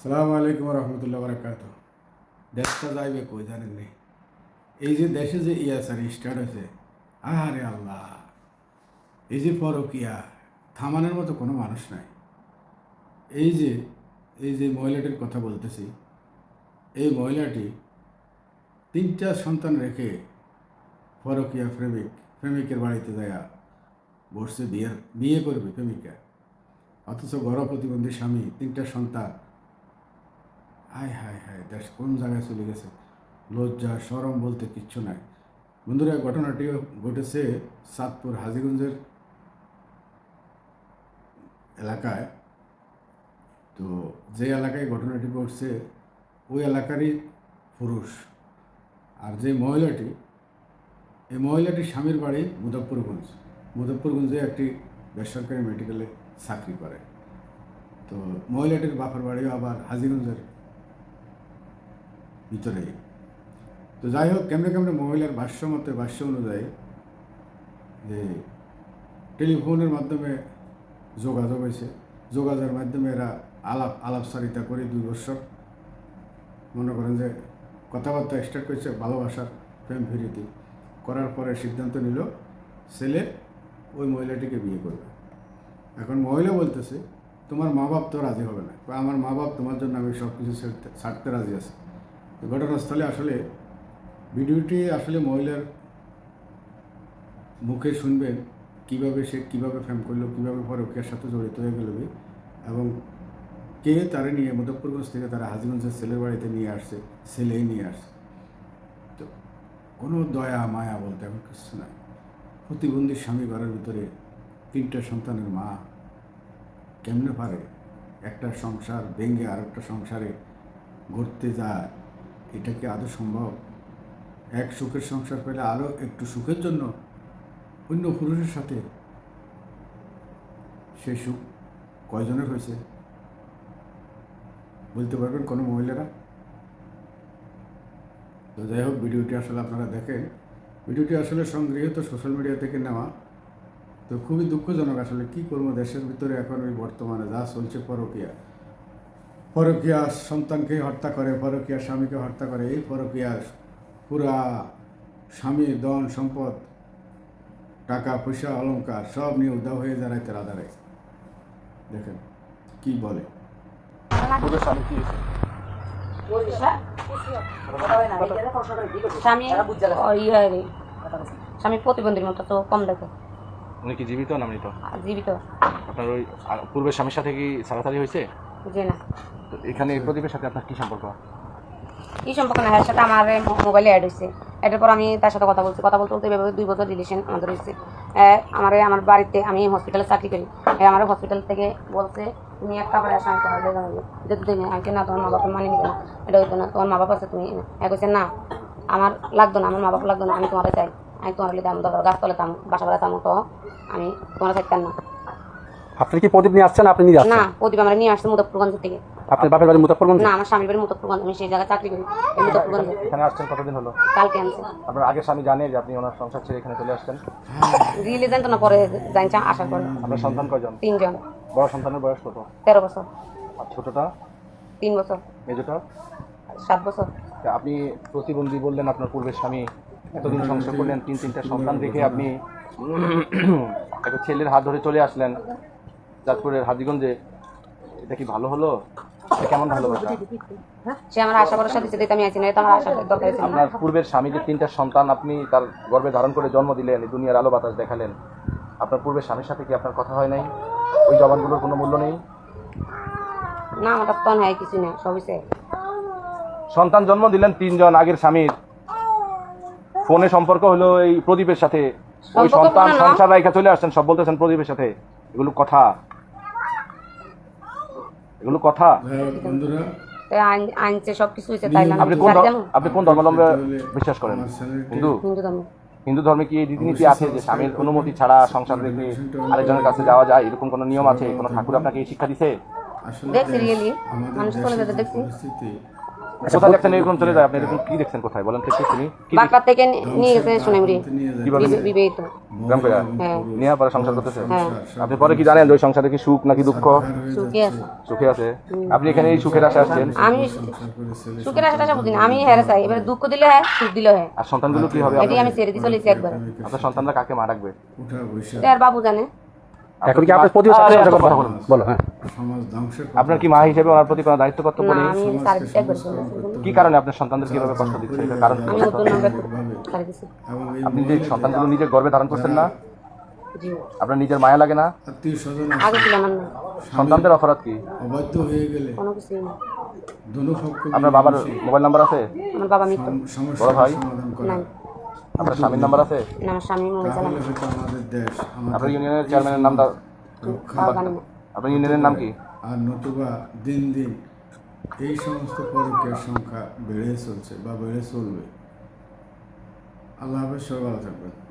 সালাম আলাইকুম রহমতুল্লাহ বারাকাত দেশটা যাইবে কই জানেন নি? এই যে দেশে যে ইয়াসারি স্টার্ট হয়েছে আরে আল্লাহ। এই যে পরকিয়া, থামানোর মতো কোনো মানুষ নাই। এই যে এই যে মহিলাটির কথা বলতেছি, এই মহিলাটি তিনটা সন্তান রেখে পরকিয়া প্রেমিক, প্রেমিকের বাড়িতে যায় বসছে বিয়ের, বিয়ে করবে প্রেমিকা। অথচ গড় প্রতিবন্ধী স্বামী, তিনটা সন্তান হায় হায় হায়, দেশ কোন জায়গায় চলে গেছে? লজ্জা সরম বলতে কিচ্ছু নাই। বন্ধুরা, ঘটনাটিও ঘটেছে সাতপুর হাজিগঞ্জের এলাকায়। তো যে এলাকায় ঘটনাটি ঘটছে, ওই এলাকারই পুরুষ। আর যে মহিলাটি, এই মহিলাটির স্বামীর বাড়ি মুজফ্ফরগঞ্জ মুজফ্ফরগঞ্জে একটি বেসরকারি মেডিকেলে চাকরি করে। তো মহিলাটির বাপের বাড়িও আবার হাজিগঞ্জের ভিতরেই তো যাই হোক, কেমনে কেমনে মহিলার ভাষ্য মতে ভাষ্য অনুযায়ী যে টেলিফোনের মাধ্যমে যোগাযোগ হয়েছে। যোগাযোগের মাধ্যমে এরা আলাপ আলাপসারিতা করে দুই বছর। মনে করেন যে কথাবার্তা স্টার্ট করেছে, ভালোবাসার প্রেম ফিরিতি করার পরে সিদ্ধান্ত নিল, ছেলে ওই মহিলাটিকে বিয়ে করবে। এখন মহিলা বলতেছে, তোমার মা বাপ তো রাজি হবে না। আমার মা বাপ তোমার জন্য আমি সব কিছু ছাড়তে রাজি আছি। ঘটনাস্থলে আসলে ভিডিওটি আসলে মহিলার মুখে শুনবেন, কীভাবে সে কীভাবে ফ্যাম করল, কীভাবে পরকীয়ার সাথে জড়িত হয়ে গেল এবং কে তারা নিয়ে মুজফ্ফরগঞ্জ থেকে তারা হাজিগঞ্জের ছেলের বাড়িতে নিয়ে আসছে, ছেলেই নিয়ে আসছে। তো কোনো দয়া, মায়া বলতে এখন কিছু নাই। প্রতিবন্ধী স্বামী ঘরের ভিতরে তিনটা সন্তানের মা, কেমনে পারে? একটা সংসার ভেঙে আর একটা সংসারে ঘুরতে যায় এটা কি আদৌ সম্ভব? এক সুখের সংসার পেলে আরও একটু সুখের জন্য অন্য পুরুষের সাথে? সে সুখ কয়জনের হয়েছে? বলতে পারবেন কোনো মহিলারা? তো যাই হোক, ভিডিওটি আসলে আপনারা দেখেন। ভিডিওটি আসলে সংগৃহীত সোশ্যাল মিডিয়া থেকে নেওয়া। তো খুবই দুঃখজনক আসলে কী করব দেশের ভিতরে এখন ওই বর্তমানে যা চলছে পরকিয়া। পরকিয়া সন্তানকে হত্যা করে পরকিয়া স্বামীকে হত্যা করে এই পরকিয়া পুরা স্বামী দন সম্পদ টাকা পয়সা অলংকার সব নিয়ে উদাও হয়ে দাঁড়ায় তারা দাঁড়ায়। দেখেন কি বলে? পূর্বের স্বামী কি হয়েছে? স্বামী ও ইয়ে স্বামী প্রতিবন্ধীর মতো তো কম দেখো। উনি কি জীবিত না মৃত? আর জীবিত। আপনার ওই পূর্বের স্বামীর সাথে কি সারাসারি হয়েছে? যে না। এখানে এই প্রদীপের সাথে আপনার কি সম্পর্ক? কি সম্পর্ক না এর সাথে আমার মোবাইলে অ্যাড হয়েছে। এটার পর আমি তার সাথে কথা বলছি। কথা বলতে বলতে এভাবে দুই বছর রিলেশন আমাদের হয়েছে। আমার আমার বাড়িতে আমি হসপিটালে চাকরি করি। আমার হসপিটাল থেকে বলছে তুমি একটা তোমার লেগে যাব যেতে দেবে আমি না তোমার মা বাবা মানে নিবে না। এটা হইতো না। তোমার মা বাবা আছে তুমি এক হচ্ছে না আমার লাগতো না আমার মা বাবা লাগতো না আমি তোমার চাই। আমি তোমার লিখে আমি দরকার গাছতলে তাম বাসা বাড়া তামো তো আমি তোমার চাইতাম না। আপনি কি প্রদীপ নিয়ে আসছেন না আপনি নিয়ে না প্রদীপ আমরা নিয়ে আসছি মুদফরগঞ্জ থেকে। আপনার বাপের বাড়ি মুজাফরগঞ্জ না আমার স্বামীর বাড়ি মুদফরগঞ্জ আমি সেই জায়গায় চাকরি করি। এই এখানে আসছেন কতদিন হলো? কালকে আনছে আপনার আগের স্বামী জানে যে আপনি ওনার সংসার ছেড়ে এখানে চলে আসছেন? রিলে জানতো না পরে জানছে আসার পরে। আপনার সন্তান কয়জন? তিনজন। বড় সন্তানের বয়স কত? তেরো বছর। আর ছোটটা? তিন বছর। মেজোটা? সাত বছর। আপনি প্রতিবন্ধী বললেন আপনার পূর্বের স্বামী এতদিন সংসার করলেন তিন তিনটা সন্তান রেখে আপনি একটা ছেলের হাত ধরে চলে আসলেন চাঁদপুরের হাজিগঞ্জে। এটা কি ভালো হলো? কেমন ভালোবাসা সে আমার আশা ভরসা দিচ্ছে দিতে আমি আছি না এটা আমার আশা দরকার ছিল আপনার পূর্বের স্বামী যে তিনটা সন্তান আপনি তার গর্ভে ধারণ করে জন্ম দিলেন দুনিয়ার আলো বাতাস দেখালেন আপনার পূর্বের স্বামীর সাথে কি আপনার কথা হয় নাই? ওই জবানগুলোর কোনো মূল্য নেই? না আমার তখন হয় কিছু না সবই সন্তান জন্ম দিলেন তিনজন আগের স্বামীর। ফোনে সম্পর্ক হলো এই প্রদীপের সাথে। ওই সন্তান। সংসার রাইখা চলে আসছেন সব বলতেছেন প্রদীপের সাথে। এগুলো কথা। এগুলো কথা। হোক বন্ধুরা। আইন- আইনছে সব কিছু হয়েছে তাই না? আপনি কোন আপনি কোন ধর্মাবলম্বে বিশ্বাস করেন? হিন্দু? হিন্দু ধর্ম। হিন্দু ধর্মে কি রীতিনীতি আছে যে স্বামীর অনুমতি ছাড়া সংসার রেখে আরেকজনের কাছে যাওয়া যায়? এরকম কোনো নিয়ম আছে? কোনো ঠাকুর আপনাকে শিক্ষা দিছে? দেখছি রিয়েলি মানুষ দেখছি। পরিস্থিতি কোথায় দেখছেন এরকম চলে যায়? আপনি এরকম কি দেখছেন কোথায়? বলেন তো শুনি। থেকে নিয়ে গেছে সোনামুড়ি বিবাহিত। গ্রাম করে হ্যাঁ। নিয়ে পরে সংসার করতেছে হ্যাঁ। আপনি পরে কি জানেন ওই সংসারে কি সুখ নাকি দুঃখ? সুখে আছে। সুখে আছে? আপনি এখানে এই সুখের আশা আসছেন? আমি সুখের আশাটা আশা বুঝি না আমি হেরে চাই। এবার দুঃখ দিলে হয় সুখ দিলে হয়। আর সন্তানগুলো কি হবে? এটি আমি ছেড়ে দিয়ে চলেছি একবার। আপনার সন্তানরা কাকে মা রাখবে আর বাবু জানে। এখন কি আপনার প্রতিবেশী আরে, সাথে কথা। বলো হ্যাঁ। আপনার কি মা হিসেবে ওনার প্রতি কোনো দায়িত্ব কর্তব্য নেই কি কারণে আপনার সন্তানদের কীভাবে কষ্ট দিচ্ছে? কারণ আপনি যে সন্তানগুলো নিজের গর্বে ধারণ করছেন না জি আপনার নিজের মায়া লাগে না? আত্মীয় স্বজন আগে ছিল না সন্তানদের অপরাধ কি? অবাধ্য হয়ে গেলে কোনো কিছুই না। দোনো পক্ষ আপনার বাবার মোবাইল নাম্বার আছে? আমার বাবা সমস্যা ভাই? আপনার স্বামীর নাম্বার আছে? না স্বামী মোবাইল চালানো আপনার আমাদের ইউনিয়নের চেয়ারম্যানের নাম দাও আপনার ইউনিয়নের নাম কি? আর নতুবা দিন দিন এই সমস্ত পরকের সংখ্যা বেড়ে চলছে বা বেড়ে চলবে। আল্লাহ হাফেজ, সবাই ভালো থাকবেন।